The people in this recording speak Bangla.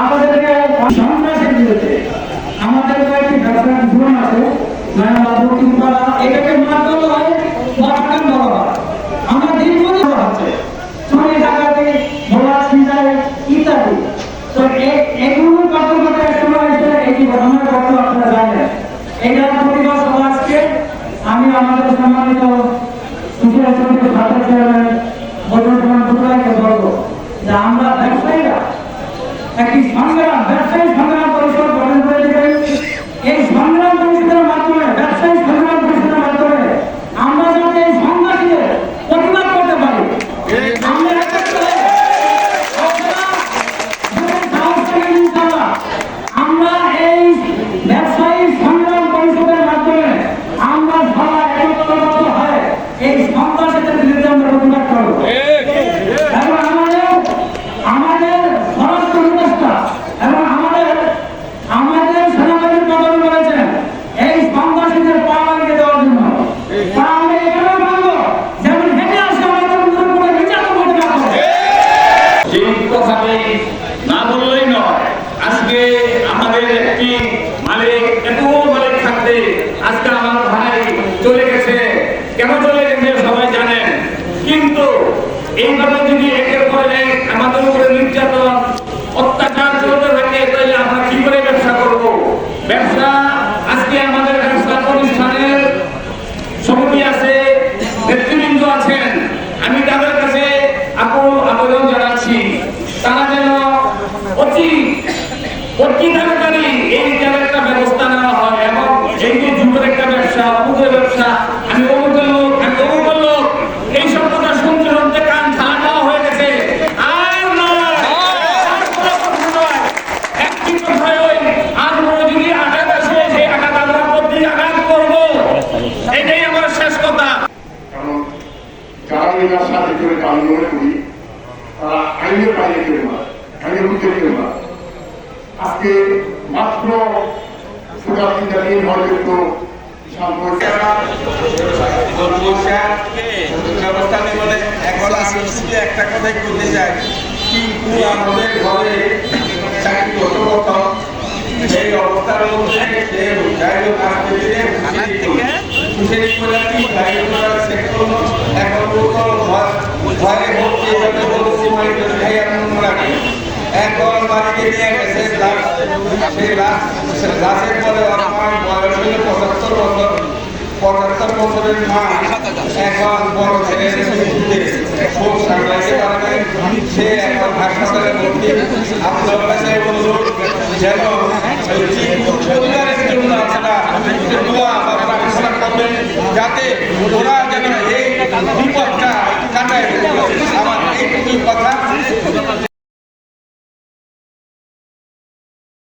আমাদেরকে সন্ন্যাসের বিরুদ্ধে আমাদের কয়েকটি ব্যবসার জীবন আছে। নয়া বাবু কিংবা এটাকে মাত্র তো এগুলোর কথা কথা সময় এসে এই ঘটনার কথা আপনারা জানেন। আমি আমাদের সম্মানিত সুশীল একটি সংগ্রাম, ব্যবসায়ী সংগ্রাম পরিষদ গঠন করে দেবেন এই সংগ্রাম পরিষদের মাধ্যমে, ব্যবসায়ী সংগ্রাম পরিষদের মাধ্যমে আমরা যাতে এই সন্ত্রাসীদের প্রতিবাদ করতে পারি। আমরা এই ব্যবসায়ী সংগ্রাম mais তাড়াতাড়ি এই যেন একটা ব্যবস্থা নেওয়া হয় এবং এই যে একটা ব্যবসা অমুকের ব্যবসা, আমি অমুকের লোক আমি অমুকের লোক এই সব কথা শুনতে শুনতে কান হয়ে গেছে আর নয়। একটি যদি আঘাত আসে সেই আঘাত আমরা প্রতি আঘাত করব, এটাই আমার শেষ কথা কারণ, যারা সাথে নেই বলে এখন আমি শুধু একটা কথাই বলতে চাই। কিন্তু আমাদের ঘরে চাকরি হতো কত সেই অবস্থার মধ্যে সে যাই হোক আজকে দিনে খুশি। করে কি যাই হোক সেক্টর এখন তো ভর্তি। হতে বলছি মানে খাই এমন লাগে এখন বাড়িতে নিয়ে গেছে সেই পরে আমার বয়স হলো পঁচাত্তর বছর। পঁচাত্তর বছরের মা এখন বড় ছেলে খুব সে এখন হাসপাতালে ভর্তি। আপনার কাছে অনুরোধ যেন জন্য আপনারা করবেন, যাতে ওরা